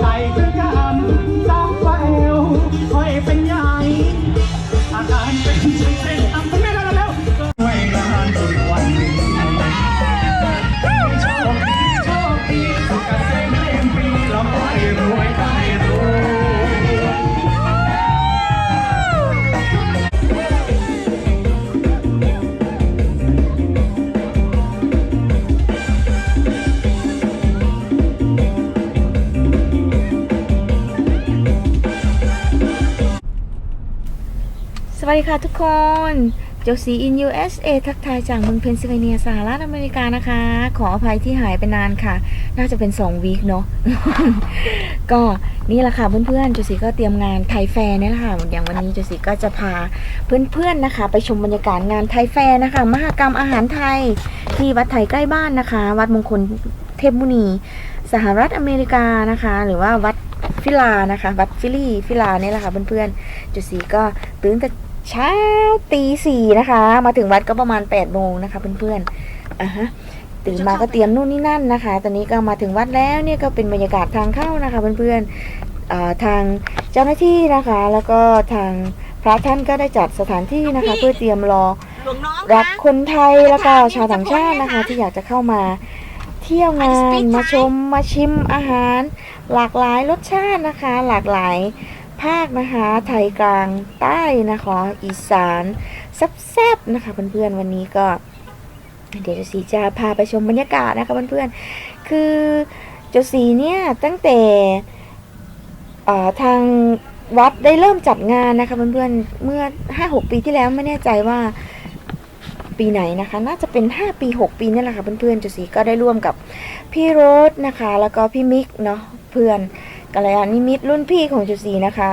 ใจ วัสดีค่ะทุกคนโจซีอิน USA ทักทายจากเมืองเพนซิลเวเนียสหรัฐอเมริกานะคะ ขออภัยที่หายไปนานค่ะ น่าจะเป็น 2 วีคเนาะ ก็นี่แหละค่ะเพื่อนๆโจซีก็เตรียมงานไทยแฟร์เนี่ยแหละค่ะ อย่างวันนี้โจซีก็จะพาเพื่อนๆนะคะ ไปชมบรรยากาศงานไทยแฟร์นะคะ มหกรรมอาหารไทย ที่วัดไทยใกล้บ้านนะคะ วัดมงคลเทพมุนี สหรัฐอเมริกานะคะ หรือว่าวัดฟิลานะคะ วัดฟิลี่ฟิลานี่แหละค่ะเพื่อนๆโจซีก็ตื่นแต่ เช้าตีสี่นะคะ มาถึงวัดก็ประมาณ8ปดโมงนะคะเพื่อนๆอะฮะตื่นมาก็เตรียมนู่นนี่นั่นนะคะ ตอนนี้ก็มาถึงวัดแล้วเนี่ยก็เป็นบรรยากาศทางเข้านะคะเพื่อนๆอ่าทางเจ้าหน้าที่นะคะ แล้วก็ทางพระท่านก็ได้จัดสถานที่นะคะ เพื่อเตรียมรอหลวงน้องรับคะคนไทยแล้วก็ชาวต่างชาตินะคะ ที่อยากจะเข้ามาเที่ยวงานมาชมมาชิมอาหาร หลากหลายรสชาตินะคะ หลากหลาย ภาคนะคะ ไทยกลางใต้นะคะ อีสานแซ่บๆนะคะเพื่อนๆวันนี้ก็ เดี๋ยวเจสีจะพาไปชมบรรยากาศนะคะเพื่อนๆคือเจสีเนี่ยตั้งแต่ทางวัดได้เริ่มจัดงานนะคะเพื่อนๆเมื่อ 5-6 ปีที่แล้วไม่แน่ใจว่าปีไหนนะคะ น่าจะเป็น 5 ปี 6 ปีนี่แหละค่ะเพื่อนๆจุสีก็ได้ร่วมกับพี่โรสนะคะ แล้วก็พี่มิกเนาะเพื่อน กัลยาณมิตรรุ่นพี่ของจุสีนะคะ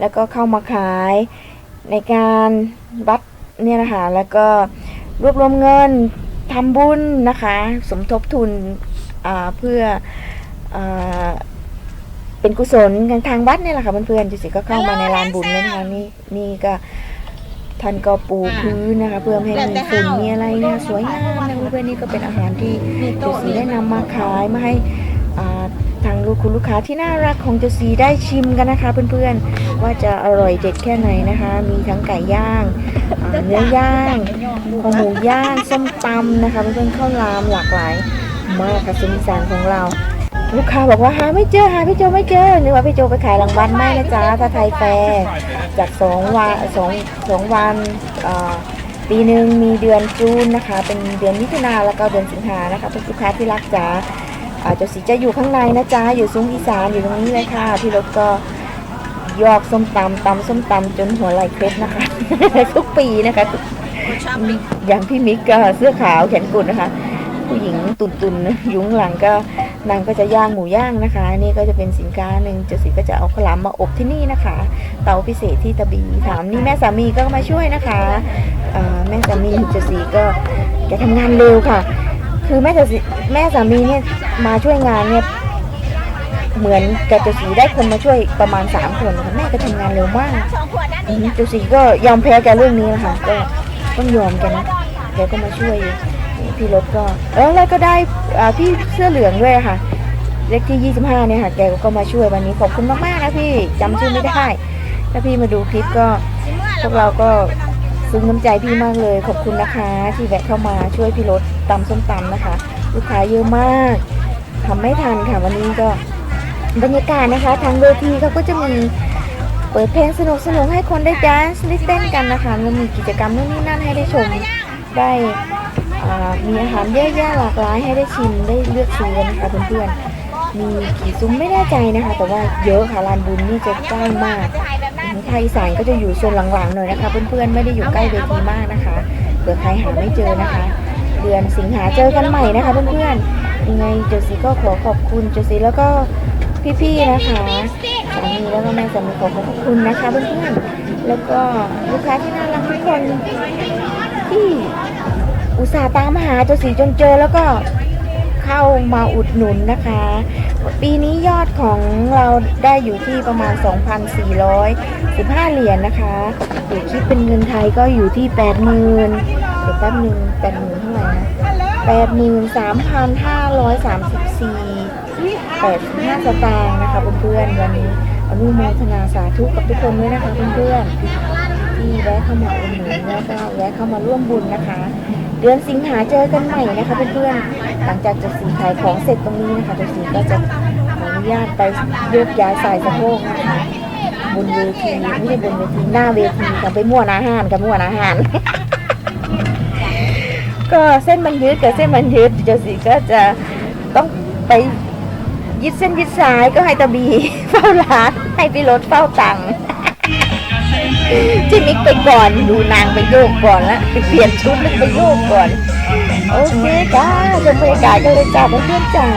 แล้วก็เข้ามาขายในการวัดเนี่ยนะคะแล้วก็รวบรวมเงินทำบุญนะคะ สมทบทุนอ่าเพื่ออาเป็นกุศลกันทางวัดเนี่ยแหละค่ะเพื่อนๆจุสีก็เข้ามาในลานบุญเลยนะคะนี่นี่ก็ท่านก็ปูพื้นนะคะ เพื่อไม่ให้มีฝุ่นมีอะไรเนี่ยสวยงามนะเพื่อนๆนี่ก็เป็นอาหารที่เจสีได้นำมาขายมาให้อ่า ทางลูกคุณลูกค้าที่น่ารักของเจสีได้ชิมกันนะคะ เพื่อนๆว่าจะอร่อยเด็ดแค่ไหนนะคะ มีทั้งไก่ย่างเนื้อย่างคอหมูย่างส้มตำนะคะเพื่อนๆข้าวรามหลากหลายมากค่ะสุนิสานของเรา ลูกค้าบอกว่าหาไม่เจอหาพี่โจไม่เจอนึกว่าพี่โจไปขายรางวัลไม่นะจ๊ะถ้าไทยแฟร์จากสองวันสองสองวันปีหนึ่งมีเดือนจูนนะคะ เป็นเดือนมิถุนาแล้วก็เดือนสิงหานะคะเป็นลูกค้าที่รักจ๋าอ่า เจ้าสีจะอยู่ข้างในนะจ๊ะอยู่ซุ้มอีสานอยู่ตรงนี้เลยค่ะ พี่รถก็ยอกส้มตำตำส้มตำจนหัวไหลเคล็ดนะคะ ทุกปีนะคะอย่างพี่มิกก็เสื้อขาวแขนกุดนะคะ ผู้หญิงตุนตุนๆยุ้งหลังก็นางก็จะย่างหมูย่างนะคะ นี่ก็จะเป็นสินค้าหนึ่งเจสีก็จะเอาขลามมาอบที่นี่นะคะ เตาพิเศษที่ตะบีถามนี่แม่สามีก็มาช่วยนะคะแม่สามีเจสีก็แกทำงานเร็วค่ะ คือแม่จสีแม่สามีเนี่ยมาช่วยงานเนี่ยเหมือนแกเจสีได้คนมาช่วยประมาณสามคนนะคะแม่ก็ทำงานเร็วมากสองขวดนะอืมจูสีก็ยอมแพ้แกเรื่องนี้แหละคะก็ต้องยอมแกนะแกก็มาช่วยพี่รถก็เออแล้วก็ได้พี่เสื้อเหลืองด้วยค่ะเลขที่ 25 เนี่ยค่ะ แกก็มาช่วยวันนี้ขอบคุณมากๆนะพี่จำชื่อไม่ได้ ถ้าพี่มาดูคลิปก็พวกเราก็ ซึ้งน้ำใจพี่มากเลย ขอบคุณนะคะ ที่แวะเข้ามาช่วยพี่รถตำส้มตำนะคะ ลูกค้าเยอะมากทำไม่ทันค่ะวันนี้ก็บรรยากาศนะคะ ทางเวทีเขาก็จะมีเปิดเพลงสนุกสนุกให้คนได้แดนซ์ได้เต้นกันนะคะแล้วมีกิจกรรมนู่นนี่นั่นให้ได้ชมได้มีอาหารเยอะแยะหลากหลายให้ได้ชิมได้เลือกซื้อกันนะคะเพื่อนๆ มีกี่ซุ้มไม่แน่ใจนะคะ แต่ว่าเยอะค่ะลานบุญนี่จะกว้างมากไทยสานก็จะอยู่โซนหลังๆหน่อยนะคะ เพื่อนๆไม่ได้อยู่ใกล้เวทีมากนะคะเผื่อใครหาไม่เจอนะคะ เดือนสิงหาเจอกันใหม่นะคะเพื่อนๆยังไงเจสีก็ขอขอบคุณเจสีแล้วก็พี่ๆนะคะสามีแล้วก็แม่สามีขอขอบคุณนะคะเพื่อนๆแล้วก็ลูกค้าที่น่ารักทุกคนที่อุตส่าห์ตามหาเจ้าสีจนเจอแล้วก็ เข้ามาอุดหนุนนะคะ ปีนี้ยอดของเราได้อยู่ที่ประมาณ 2,415 เหรียญนนะคะหรือคิดเป็นเงินไทยก็อยู่ที่ 80,000เดี๋ยวแป๊บนึง80,000เท่าไหร่นะ83,534 85สตางค์นะคะเพื่อนๆวันนี้อนุโมทนาสาธุกับทุกคนด้วยนะคะเพื่อนๆที่แวะเข้ามาอุดหนุนแล้วก็แวะเข้ามาร่วมบุญนะคะ เดือนสิงหาเจอกันใหม่นะคะเพื่อนๆหลังจากจะสีขายของเสร็จตรงนี้นะคะจะสีก็จะขออนุญาตไปโยกย้ายสายสะโพกนะคะบนเวทีไม่ใช่บนเวทีหน้าเวทีกับไปมั่วนาหานกับมั่วนาหานก็เส้นมันยืดกับเส้นมันยืดเจสีก็จะต้องไปยึดเส้นยึดสายก็ให้ตะบีเฝ้าร้านให้พี่รถเฝ้าตังค์ จิมมิกไปก่อนดูนางไปโยกก่อนละเปลี่ยนชุดแล้ไปโยกก่อน โอเคจ้าจนบรรยากาศก็เลยจ้าเพื่อนๆจ๋า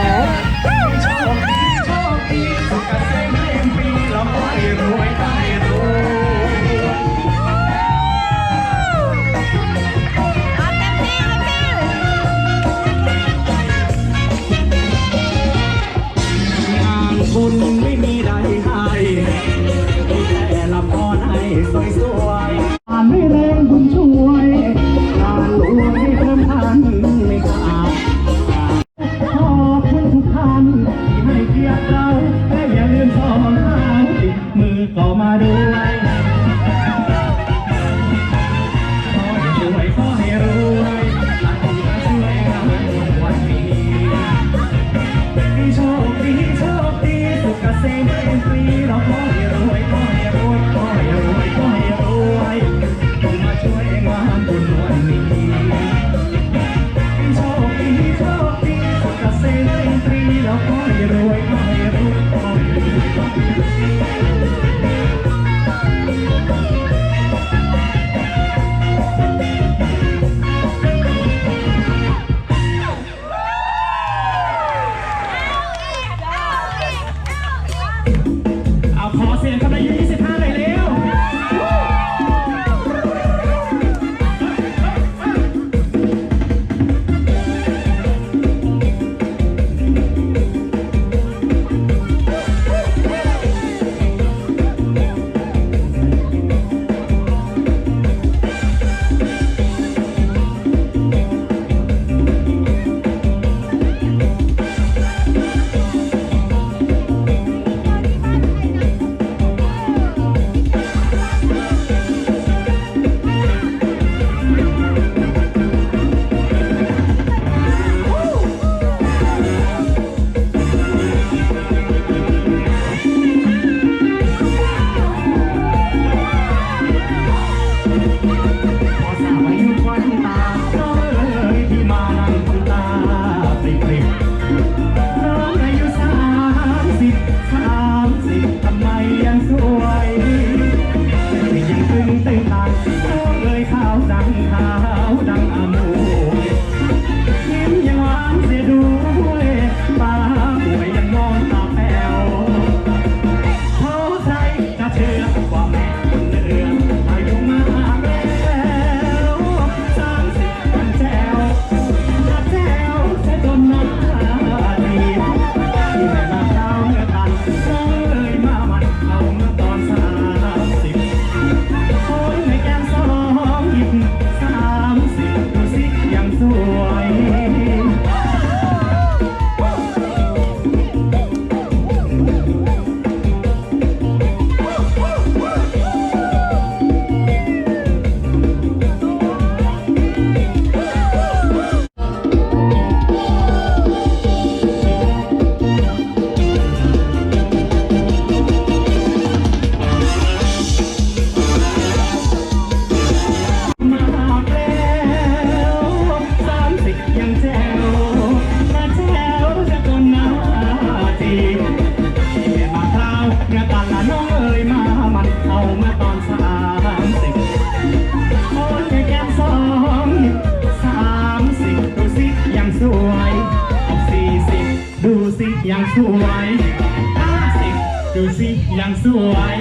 ยังสวย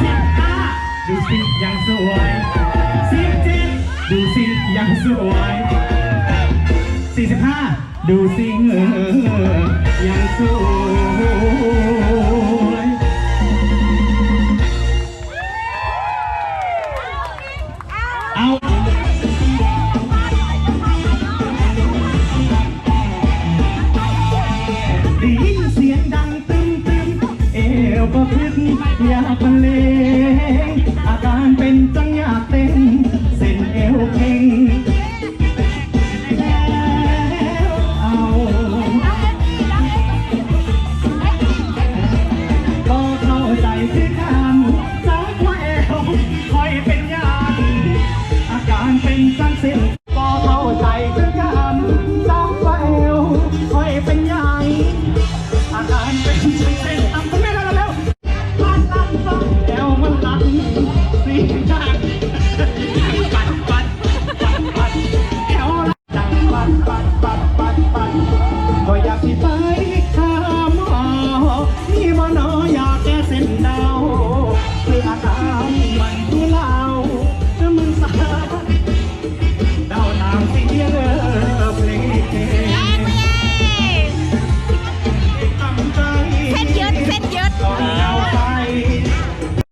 สิบห้าดูสิยังสวยสิบเจ็ดดูสิยังสวยสี่สิบห้าดูสิยังสวย อยากบรรเลงอาการเป็นจังอยากเต้นเส้นเอวเพ่งแล้วเอาก็เข้าใจคือกันจากว่าเอวคอยเป็นยานอาการเป็นจังสิก็เข้าใจคือกัน